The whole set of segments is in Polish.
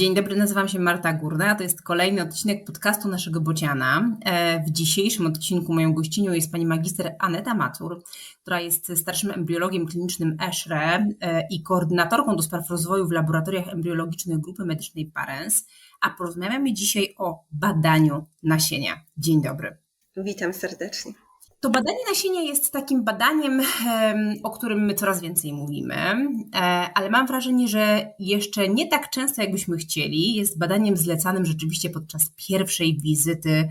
Dzień dobry, nazywam się Marta Górna, to jest kolejny odcinek podcastu naszego Bociana. E, w dzisiejszym odcinku moją gościnią jest pani magister Aneta Macur, która jest starszym embriologiem klinicznym ESHRE i koordynatorką do spraw rozwoju w laboratoriach embriologicznych Grupy Medycznej Parens, a porozmawiamy dzisiaj o badaniu nasienia. Dzień dobry. Witam serdecznie. To badanie nasienia jest takim badaniem, o którym my coraz więcej mówimy, e, ale mam wrażenie, że jeszcze nie tak często, jakbyśmy chcieli. Jest badaniem zlecanym rzeczywiście podczas pierwszej wizyty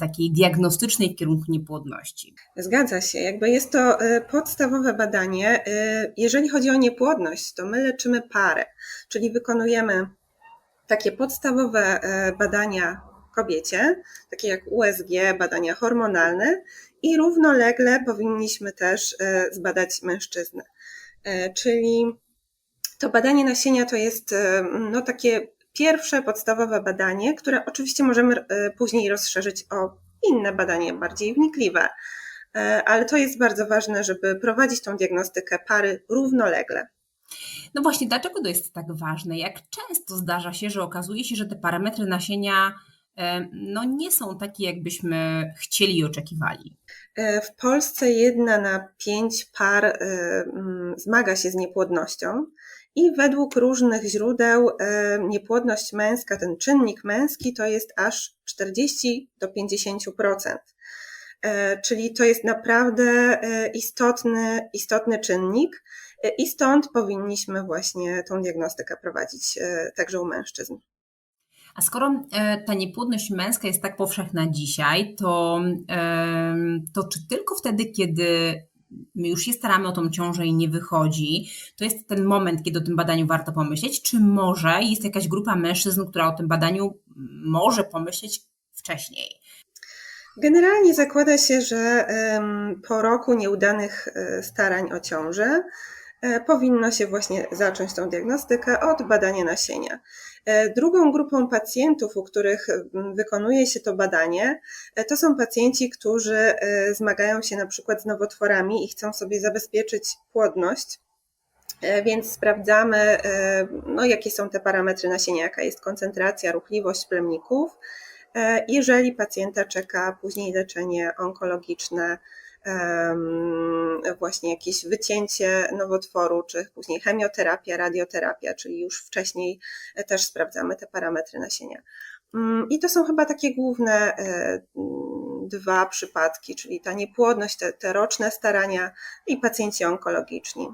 takiej diagnostycznej w kierunku niepłodności. Zgadza się, jakby jest to e, podstawowe badanie. E, jeżeli chodzi o niepłodność, to my leczymy parę, czyli wykonujemy takie podstawowe badania kobiecie, takie jak USG, badania hormonalne i równolegle powinniśmy też e, zbadać mężczyznę. E, czyli to badanie nasienia to jest e, no, takie pierwsze podstawowe badanie, które oczywiście możemy później rozszerzyć o inne badanie, bardziej wnikliwe. Ale to jest bardzo ważne, żeby prowadzić tą diagnostykę pary równolegle. No właśnie, dlaczego to jest tak ważne? Jak często zdarza się, że okazuje się, że te parametry nasienia no nie są takie, jakbyśmy chcieli i oczekiwali. E, w Polsce jedna na pięć par e, zmaga się z niepłodnością. I według różnych źródeł e, niepłodność męska, ten czynnik męski to jest aż 40 do 50%. Czyli to jest naprawdę istotny, istotny czynnik i stąd powinniśmy właśnie tą diagnostykę prowadzić także u mężczyzn. A skoro e, ta niepłodność męska jest tak powszechna dzisiaj, to, to czy tylko wtedy, kiedy my już się staramy o tą ciążę i nie wychodzi, to jest ten moment, kiedy o tym badaniu warto pomyśleć, czy może jest jakaś grupa mężczyzn, która o tym badaniu może pomyśleć wcześniej? Generalnie zakłada się, że po roku nieudanych e, starań o ciążę e, powinno się właśnie zacząć tą diagnostykę od badania nasienia. E, drugą grupą pacjentów, u których wykonuje się to badanie, e, to są pacjenci, którzy e, zmagają się na przykład z nowotworami i chcą sobie zabezpieczyć płodność. Więc sprawdzamy, no, jakie są te parametry nasienia, jaka jest koncentracja, ruchliwość plemników. Jeżeli pacjenta czeka później leczenie onkologiczne, właśnie jakieś wycięcie nowotworu, czy później chemioterapia, radioterapia, czyli już wcześniej też sprawdzamy te parametry nasienia. Mm, I to są chyba takie główne e, dwa przypadki, czyli ta niepłodność, te, te roczne starania i pacjenci onkologiczni.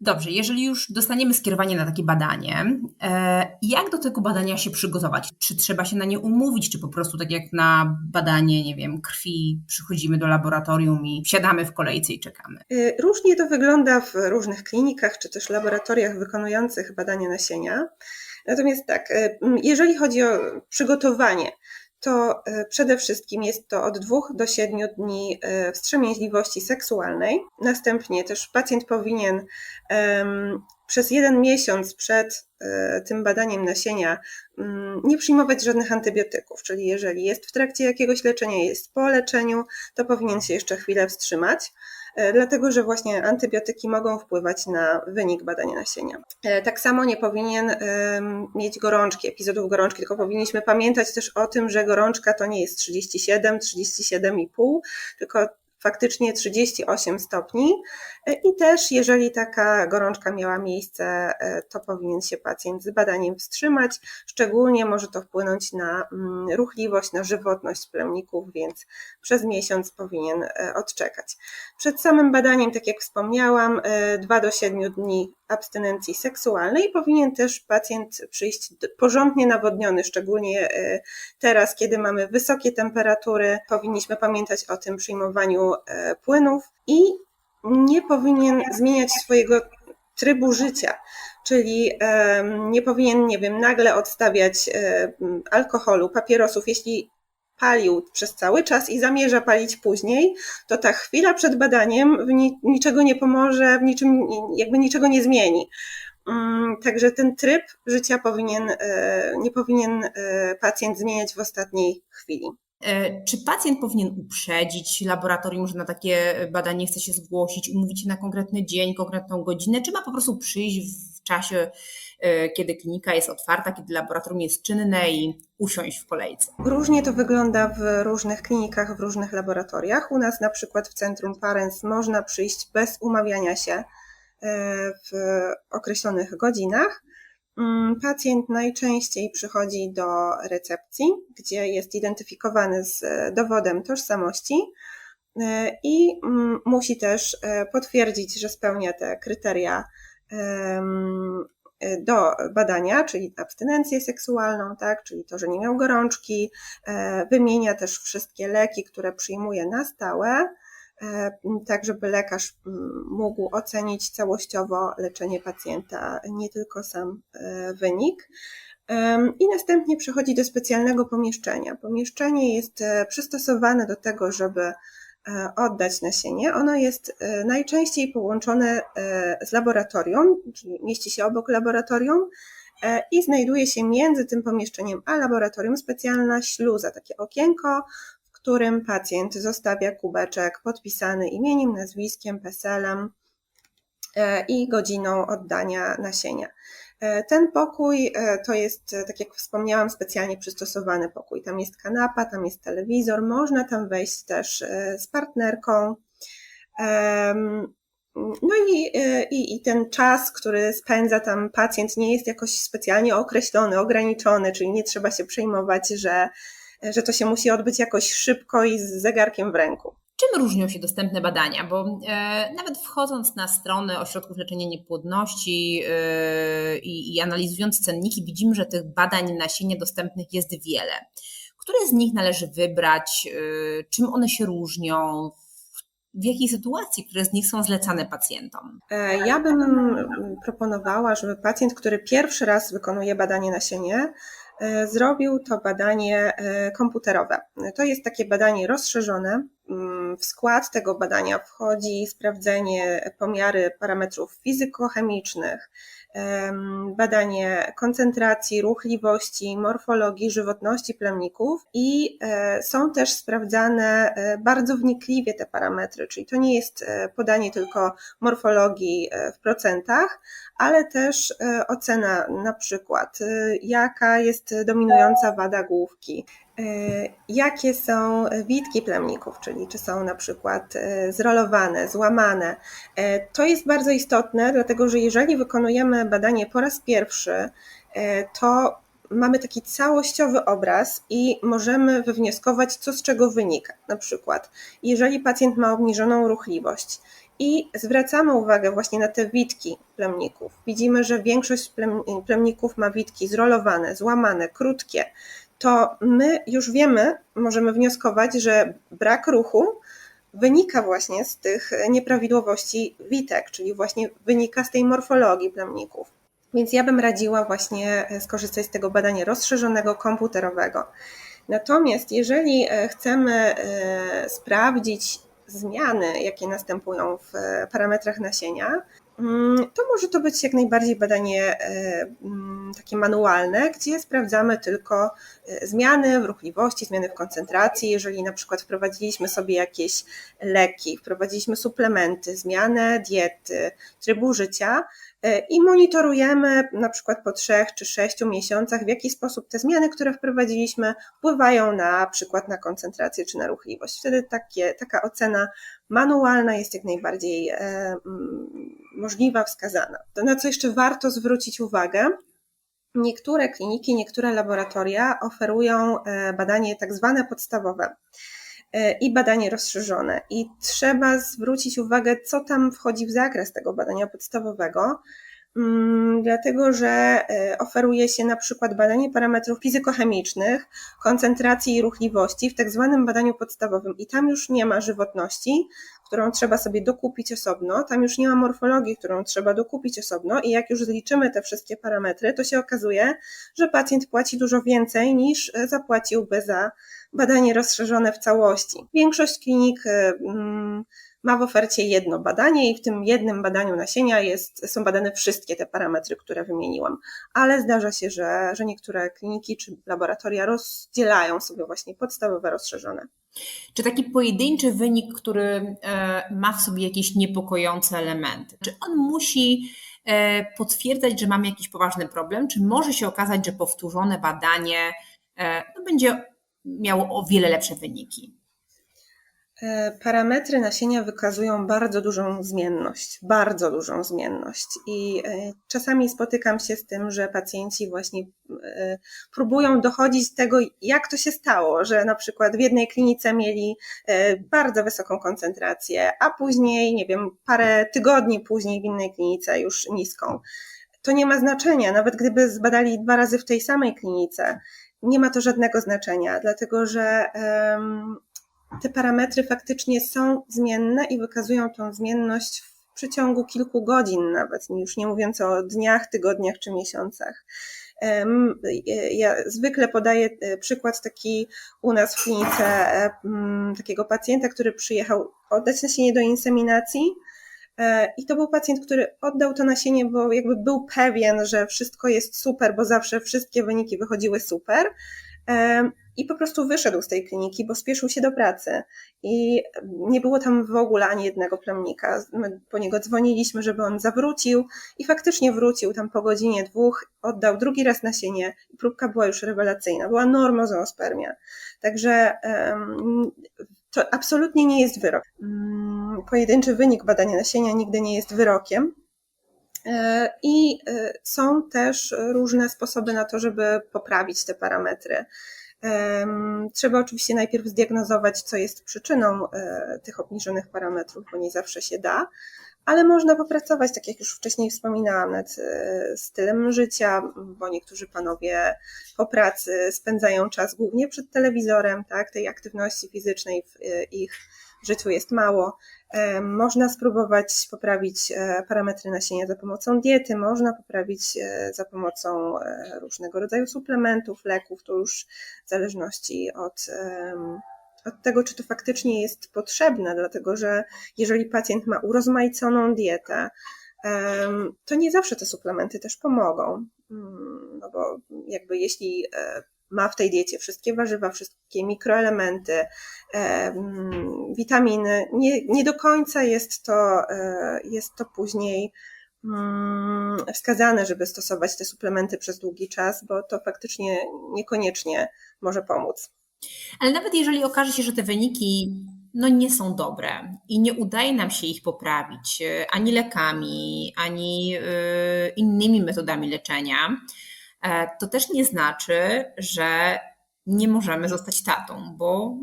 Dobrze, jeżeli już dostaniemy skierowanie na takie badanie, e, jak do tego badania się przygotować? Czy trzeba się na nie umówić, czy po prostu tak jak na badanie, nie wiem, krwi, przychodzimy do laboratorium i siadamy w kolejce i czekamy? E, różnie to wygląda w różnych klinikach, czy też laboratoriach wykonujących badania nasienia. Natomiast tak, e, jeżeli chodzi o przygotowanie, to e, przede wszystkim jest to od 2 do 7 dni e, wstrzemięźliwości seksualnej. Następnie też pacjent powinien przez jeden miesiąc przed e, tym badaniem nasienia mm, nie przyjmować żadnych antybiotyków, czyli jeżeli jest w trakcie jakiegoś leczenia, jest po leczeniu, to powinien się jeszcze chwilę wstrzymać. E, dlatego że właśnie antybiotyki mogą wpływać na wynik badania nasienia. E, tak samo nie powinien mieć gorączki, epizodów gorączki, tylko powinniśmy pamiętać też o tym, że gorączka to nie jest 37, 37,5, tylko faktycznie 38 stopni e, i też jeżeli taka gorączka miała miejsce, e, to powinien się pacjent z badaniem wstrzymać. Szczególnie może to wpłynąć na mm, ruchliwość, na żywotność plemników, więc przez miesiąc powinien e, odczekać. Przed samym badaniem, tak jak wspomniałam, 2 do 7 dni abstynencji seksualnej powinien też pacjent przyjść porządnie nawodniony, szczególnie teraz, kiedy mamy wysokie temperatury. Powinniśmy pamiętać o tym przyjmowaniu E, płynów i nie powinien zmieniać swojego trybu życia, czyli nie powinien, nie wiem, nagle odstawiać e, alkoholu, papierosów, jeśli palił przez cały czas i zamierza palić później, to ta chwila przed badaniem niczego nie pomoże, w niczym, jakby niczego nie zmieni. Mm, także ten tryb życia powinien, e, nie powinien pacjent zmieniać w ostatniej chwili. E, czy pacjent powinien uprzedzić laboratorium, że na takie badanie chce się zgłosić, umówić się na konkretny dzień, konkretną godzinę, czy ma po prostu przyjść w czasie, kiedy klinika jest otwarta, kiedy laboratorium jest czynne i usiąść w kolejce? Różnie to wygląda w różnych klinikach, w różnych laboratoriach. U nas na przykład w Centrum Parens można przyjść bez umawiania się w określonych godzinach. Mm, pacjent najczęściej przychodzi do recepcji, gdzie jest identyfikowany z dowodem tożsamości e, i mm, musi też e, potwierdzić, że spełnia te kryteria do badania, czyli abstynencję seksualną, tak, czyli to, że nie miał gorączki, e, wymienia też wszystkie leki, które przyjmuje na stałe E, tak żeby lekarz mógł ocenić całościowo leczenie pacjenta, nie tylko sam e, wynik. I następnie przechodzi do specjalnego pomieszczenia. Pomieszczenie jest przystosowane do tego, żeby oddać nasienie. Ono jest najczęściej połączone z laboratorium, czyli mieści się obok laboratorium i znajduje się między tym pomieszczeniem a laboratorium specjalna śluza, takie okienko, którym pacjent zostawia kubeczek podpisany imieniem, nazwiskiem, PESEL-em e, i godziną oddania nasienia. E, ten pokój e, to jest, tak jak wspomniałam, specjalnie przystosowany pokój. Tam jest kanapa, tam jest telewizor, można tam wejść też z partnerką. No i, i, i, ten czas, który spędza tam pacjent, nie jest jakoś specjalnie określony, ograniczony, czyli nie trzeba się przejmować, że że to się musi odbyć jakoś szybko i z zegarkiem w ręku. Czym różnią się dostępne badania? Bo e, nawet wchodząc na stronę ośrodków leczenia niepłodności e, i, i analizując cenniki, widzimy, że tych badań nasienia dostępnych jest wiele. Które z nich należy wybrać? E, czym one się różnią? w jakiej sytuacji, które z nich są zlecane pacjentom? E, ja bym proponowała, żeby pacjent, który pierwszy raz wykonuje badanie nasienie, E, zrobił to badanie e, komputerowe. To jest takie badanie rozszerzone. Mm, w skład tego badania wchodzi sprawdzenie pomiary parametrów fizykochemicznych, badanie koncentracji, ruchliwości, morfologii, żywotności plemników i e, są też sprawdzane bardzo wnikliwie te parametry, czyli to nie jest podanie tylko morfologii w procentach, ale też e, ocena na przykład, e, jaka jest dominująca wada główki, e, jakie są witki plemników, czyli czy są na przykład zrolowane, złamane. To jest bardzo istotne, dlatego że jeżeli wykonujemy badanie po raz pierwszy, to mamy taki całościowy obraz i możemy wywnioskować, co z czego wynika. Na przykład, jeżeli pacjent ma obniżoną ruchliwość, i zwracamy uwagę właśnie na te witki plemników. Widzimy, że większość plemników ma witki zrolowane, złamane, krótkie. To my już wiemy, możemy wnioskować, że brak ruchu wynika właśnie z tych nieprawidłowości witek, czyli właśnie wynika z tej morfologii plemników. Więc ja bym radziła właśnie skorzystać z tego badania rozszerzonego komputerowego. Natomiast jeżeli e, chcemy e, sprawdzić zmiany, jakie następują w parametrach nasienia, to może to być jak najbardziej badanie e, mm, takie manualne, gdzie sprawdzamy tylko e, zmiany w ruchliwości, zmiany w koncentracji. Jeżeli na przykład wprowadziliśmy sobie jakieś leki, wprowadziliśmy suplementy, zmianę diety, trybu życia, E, i monitorujemy na przykład po trzech czy sześciu miesiącach, w jaki sposób te zmiany, które wprowadziliśmy, wpływają na przykład na koncentrację czy na ruchliwość. Wtedy takie, taka ocena manualna jest jak najbardziej e, mm, możliwa, wskazana. Na co jeszcze warto zwrócić uwagę, Niektóre kliniki, niektóre laboratoria oferują e, badanie tak zwane podstawowe i badanie rozszerzone. I trzeba zwrócić uwagę, co tam wchodzi w zakres tego badania podstawowego, dlatego że e, oferuje się na przykład badanie parametrów fizykochemicznych, koncentracji i ruchliwości w tak zwanym badaniu podstawowym. I tam już nie ma żywotności, którą trzeba sobie dokupić osobno, tam już nie ma morfologii, którą trzeba dokupić osobno. I jak już zliczymy te wszystkie parametry, to się okazuje, że pacjent płaci dużo więcej niż e, zapłaciłby za badanie rozszerzone w całości. Większość klinik y, mm, ma w ofercie jedno badanie i w tym jednym badaniu nasienia jest, są badane wszystkie te parametry, które wymieniłam, ale zdarza się, że, że niektóre kliniki czy laboratoria rozdzielają sobie właśnie podstawowe rozszerzone. Czy taki pojedynczy wynik, który e, ma w sobie jakieś niepokojące elementy, czy on musi e, potwierdzać, że mamy jakiś poważny problem, czy może się okazać, że powtórzone badanie e, no, będzie miało o wiele lepsze wyniki? E, parametry nasienia wykazują bardzo dużą zmienność, bardzo dużą zmienność. I e, czasami spotykam się z tym, że pacjenci właśnie e, próbują dochodzić tego, jak to się stało, że na przykład w jednej klinice mieli bardzo wysoką koncentrację, a później, nie wiem, parę tygodni później w innej klinice już niską. To nie ma znaczenia, nawet gdyby zbadali dwa razy w tej samej klinice, nie ma to żadnego znaczenia, dlatego że te parametry faktycznie są zmienne i wykazują tą zmienność w przeciągu kilku godzin nawet, już nie mówiąc o dniach, tygodniach czy miesiącach. Ja zwykle podaję e, przykład taki u nas w klinice e, takiego pacjenta, który przyjechał oddać nasienie do inseminacji. E, I to był pacjent, który oddał to nasienie, bo jakby był pewien, że wszystko jest super, bo zawsze wszystkie wyniki wychodziły super i po prostu wyszedł z tej kliniki, bo spieszył się do pracy i nie było tam w ogóle ani jednego plemnika. My po niego dzwoniliśmy, żeby on zawrócił i faktycznie wrócił tam po godzinie dwóch, oddał drugi raz nasienie i próbka była już rewelacyjna, była normozoospermia. Także to absolutnie nie jest wyrok. Mm, pojedynczy wynik badania nasienia nigdy nie jest wyrokiem, i e, są też różne sposoby na to, żeby poprawić te parametry. Trzeba oczywiście najpierw zdiagnozować, co jest przyczyną e, tych obniżonych parametrów, bo nie zawsze się da, ale można popracować, tak jak już wcześniej wspominałam, nad e, stylem życia, bo niektórzy panowie po pracy spędzają czas głównie przed telewizorem, tak, tej aktywności fizycznej w e, ich życiu jest mało. Można spróbować poprawić e, parametry nasienia za pomocą diety, można poprawić e, za pomocą e, różnego rodzaju suplementów, leków, to już w zależności od, od tego, czy to faktycznie jest potrzebne, dlatego że jeżeli pacjent ma urozmaiconą dietę, to nie zawsze te suplementy też pomogą. Mm, no bo jakby jeśli ma w tej diecie wszystkie warzywa, wszystkie mikroelementy, witaminy. Nie, nie do końca jest to, e, jest to później mm, wskazane, żeby stosować te suplementy przez długi czas, bo to faktycznie niekoniecznie może pomóc. Ale nawet jeżeli okaże się, że te wyniki no, nie są dobre i nie udaje nam się ich poprawić e, ani lekami, ani e, innymi metodami leczenia, E, to też nie znaczy, że nie możemy zostać tatą, bo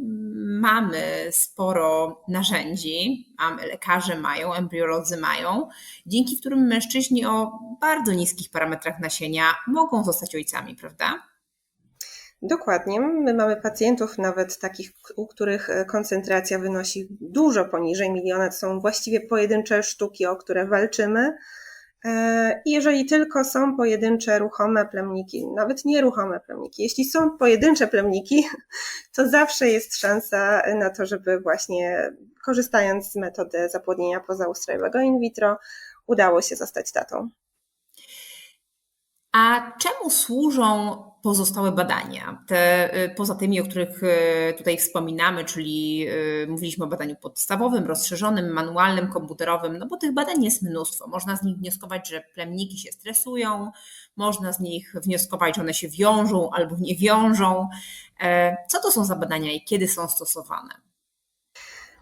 mamy sporo narzędzi, lekarze mają, embriolodzy mają, dzięki którym mężczyźni o bardzo niskich parametrach nasienia mogą zostać ojcami, prawda? Dokładnie. My mamy pacjentów nawet takich, u których koncentracja wynosi dużo poniżej miliona. To są właściwie pojedyncze sztuki, o które walczymy E, I jeżeli tylko są pojedyncze ruchome plemniki, nawet nieruchome plemniki, jeśli są pojedyncze plemniki, to zawsze jest szansa na to, żeby właśnie korzystając z metody zapłodnienia pozaustrojowego in vitro, udało się zostać tatą. A czemu służą pozostałe badania? Te, y, poza tymi, o których y, tutaj wspominamy, czyli y, mówiliśmy o badaniu podstawowym, rozszerzonym, manualnym, komputerowym, no bo tych badań jest mnóstwo. Można z nich wnioskować, że plemniki się stresują, można z nich wnioskować, że one się wiążą albo nie wiążą. E, co to są za badania i kiedy są stosowane?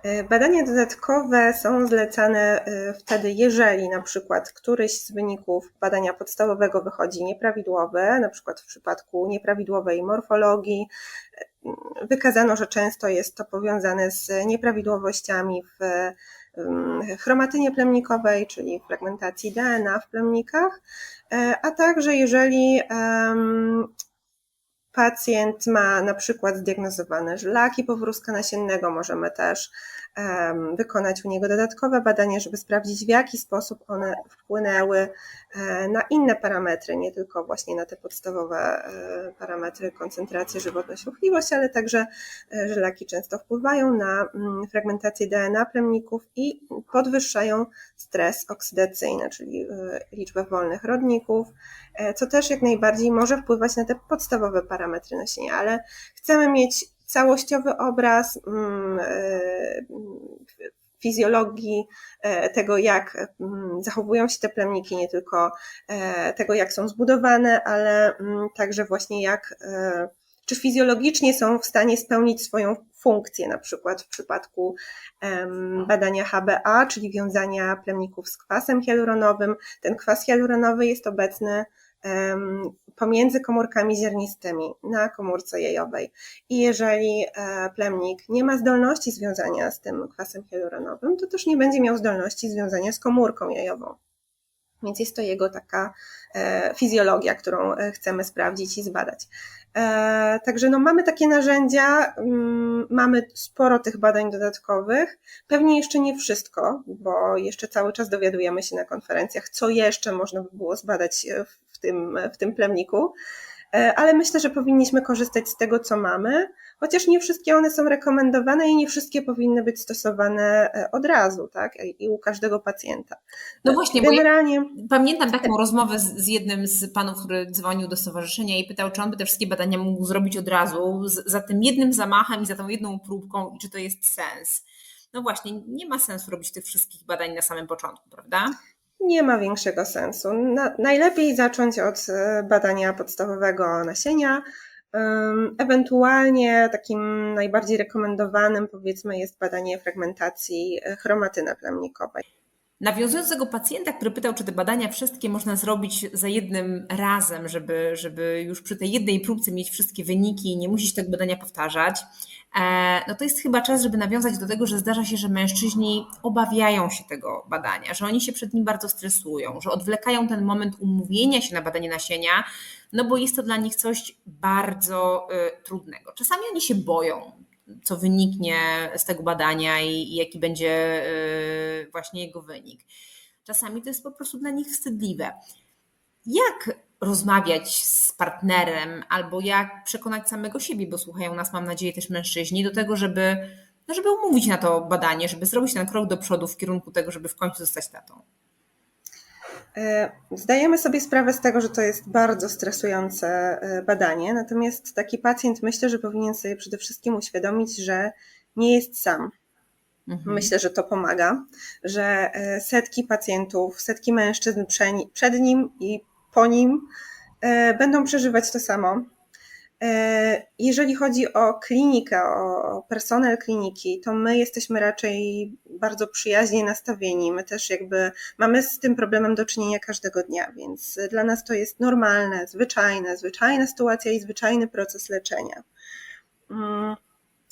E, badania dodatkowe są zlecane e, wtedy, jeżeli na przykład któryś z wyników badania podstawowego wychodzi nieprawidłowy, na przykład w przypadku nieprawidłowej morfologii, e, wykazano, że często jest to powiązane z nieprawidłowościami w chromatynie plemnikowej, czyli fragmentacji DNA w plemnikach, a także jeżeli pacjent ma na przykład zdiagnozowane żylaki powrózka nasiennego, możemy też wykonać u niego dodatkowe badania, żeby sprawdzić w jaki sposób one wpłynęły e, na inne parametry, nie tylko właśnie na te podstawowe e, parametry koncentrację, żywotność, ruchliwość, ale także e, żylaki często wpływają na mm, fragmentację DNA plemników i podwyższają stres oksydacyjny, czyli liczbę wolnych rodników, co też jak najbardziej może wpływać na te podstawowe parametry nasienia, ale chcemy mieć całościowy obraz, mm, e, fizjologii tego, jak mm, zachowują się te plemniki, nie tylko tego, jak są zbudowane, ale mm, także właśnie jak, czy fizjologicznie są w stanie spełnić swoją funkcję, na przykład w przypadku badania HBA, czyli wiązania plemników z kwasem hialuronowym. Ten kwas hialuronowy jest obecny pomiędzy komórkami ziarnistymi na komórce jajowej. I jeżeli e, plemnik nie ma zdolności związania z tym kwasem hialuronowym, to też nie będzie miał zdolności związania z komórką jajową. Więc jest to jego taka e, fizjologia, którą e, chcemy sprawdzić i zbadać. Także no, mamy takie narzędzia, mm, mamy sporo tych badań dodatkowych. Pewnie jeszcze nie wszystko, bo jeszcze cały czas dowiadujemy się na konferencjach, co jeszcze można by było zbadać w tym, w tym plemniku. E, ale myślę, że powinniśmy korzystać z tego, co mamy, chociaż nie wszystkie one są rekomendowane i nie wszystkie powinny być stosowane e, od razu, tak? I u każdego pacjenta. No właśnie, Generalnie... ja pamiętam taką rozmowę z, z, jednym z panów, który dzwonił do stowarzyszenia i pytał, czy on by te wszystkie badania mógł zrobić od razu, z, za tym jednym zamachem i za tą jedną próbką, i czy to jest sens. No właśnie, nie ma sensu robić tych wszystkich badań na samym początku, prawda? Nie ma większego sensu. Na, najlepiej zacząć od e, badania podstawowego nasienia. Ewentualnie takim najbardziej rekomendowanym, powiedzmy, jest badanie fragmentacji e, chromatyny plemnikowej. Nawiązując do tego pacjenta, który pytał, czy te badania wszystkie można zrobić za jednym razem, żeby, żeby już przy tej jednej próbce mieć wszystkie wyniki i nie musieć tego badania powtarzać, e, no to jest chyba czas, żeby nawiązać do tego, że zdarza się, że mężczyźni obawiają się tego badania, że oni się przed nim bardzo stresują, że odwlekają ten moment umówienia się na badanie nasienia, no bo jest to dla nich coś bardzo y, trudnego. Czasami oni się boją co wyniknie z tego badania i, i jaki będzie y, właśnie jego wynik. Czasami to jest po prostu dla nich wstydliwe. Jak rozmawiać z partnerem albo jak przekonać samego siebie, bo słuchają nas, mam nadzieję, też mężczyźni, do tego, żeby, no żeby umówić na to badanie, żeby zrobić ten krok do przodu w kierunku tego, żeby w końcu zostać tatą? E, zdajemy sobie sprawę z tego, że to jest bardzo stresujące e, badanie, natomiast taki pacjent myślę, że powinien sobie przede wszystkim uświadomić, że nie jest sam. Mhm. Myślę, że to pomaga, że e, setki pacjentów, setki mężczyzn przed nim i po nim będą przeżywać to samo. E, jeżeli chodzi o klinikę, o personel kliniki, to my jesteśmy raczej bardzo przyjaźnie nastawieni. My też jakby mamy z tym problemem do czynienia każdego dnia, więc dla nas to jest normalne, zwyczajne, zwyczajna sytuacja i zwyczajny proces leczenia. Mm,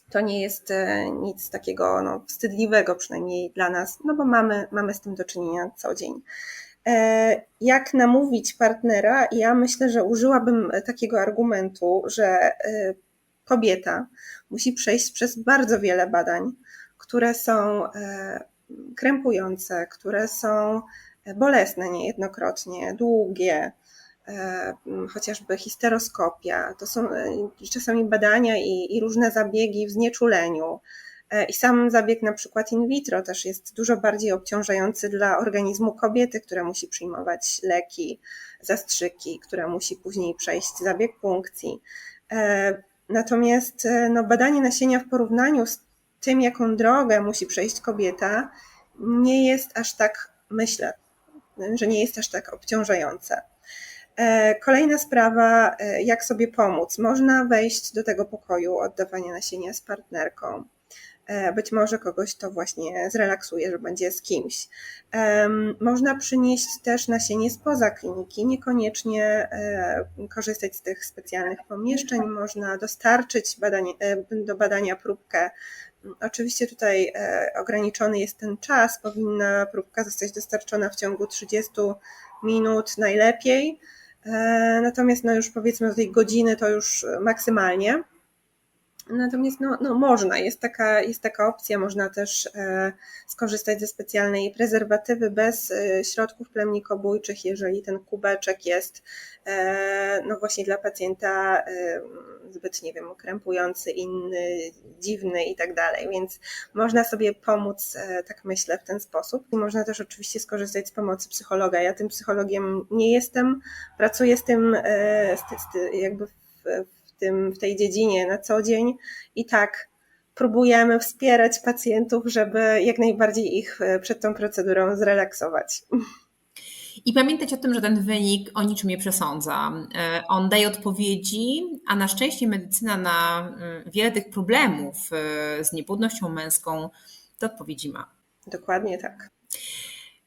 to nie jest e, nic takiego no, wstydliwego, przynajmniej dla nas, no bo mamy, mamy z tym do czynienia co dzień. E, jak namówić partnera? Ja myślę, że użyłabym takiego argumentu, że e, kobieta musi przejść przez bardzo wiele badań, które są e, krępujące, które są bolesne niejednokrotnie, długie, chociażby histeroskopia. To są czasami badania i, i różne zabiegi w znieczuleniu I sam zabieg na przykład in vitro też jest dużo bardziej obciążający dla organizmu kobiety, która musi przyjmować leki, zastrzyki, która musi później przejść zabieg punkcji. E, natomiast e, no, badanie nasienia w porównaniu z tym, jaką drogę musi przejść kobieta, nie jest aż tak, myślę, że nie jest aż tak obciążające. Kolejna sprawa, jak sobie pomóc. Można wejść do tego pokoju oddawania nasienia z partnerką. E, być może kogoś to właśnie zrelaksuje, że będzie z kimś. Można przynieść też nasienie spoza kliniki, niekoniecznie e, korzystać z tych specjalnych pomieszczeń, można dostarczyć badanie, do badania próbkę. Oczywiście tutaj e, ograniczony jest ten czas, powinna próbka zostać dostarczona w ciągu 30 minut najlepiej, natomiast no już powiedzmy do tej godziny to już maksymalnie. Natomiast no, no można, jest taka, jest taka opcja, można też e, skorzystać ze specjalnej prezerwatywy bez e, środków plemnikobójczych, jeżeli ten kubeczek jest e, no właśnie dla pacjenta zbyt, nie wiem, krępujący, inny, dziwny i tak dalej, więc można sobie pomóc, tak myślę, w ten sposób. I można też oczywiście skorzystać z pomocy psychologa. Ja tym psychologiem nie jestem, pracuję z tym z, z, jakby w, w tym, w tej dziedzinie na co dzień i tak próbujemy wspierać pacjentów, żeby jak najbardziej ich e, przed tą procedurą zrelaksować. I pamiętać o tym, że ten wynik o niczym nie przesądza. E, On daje odpowiedzi, a na szczęście medycyna na mm, wiele tych problemów e, z niepłodnością męską te odpowiedzi ma. Dokładnie tak.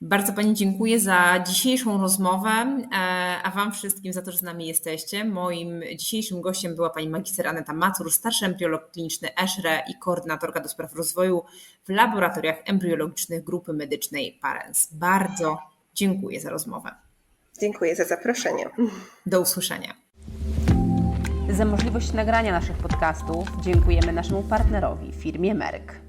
Bardzo Pani dziękuję za dzisiejszą rozmowę, e, a Wam wszystkim za to, że z nami jesteście. Moim dzisiejszym gościem była Pani magister Aneta Macur, starszy embriolog kliniczny ESHRE i koordynatorka do spraw rozwoju w laboratoriach embriologicznych Grupy Medycznej Parens. Bardzo dziękuję za rozmowę. Dziękuję za zaproszenie. Do usłyszenia. Za możliwość nagrania naszych podcastów dziękujemy naszemu partnerowi, firmie Merck.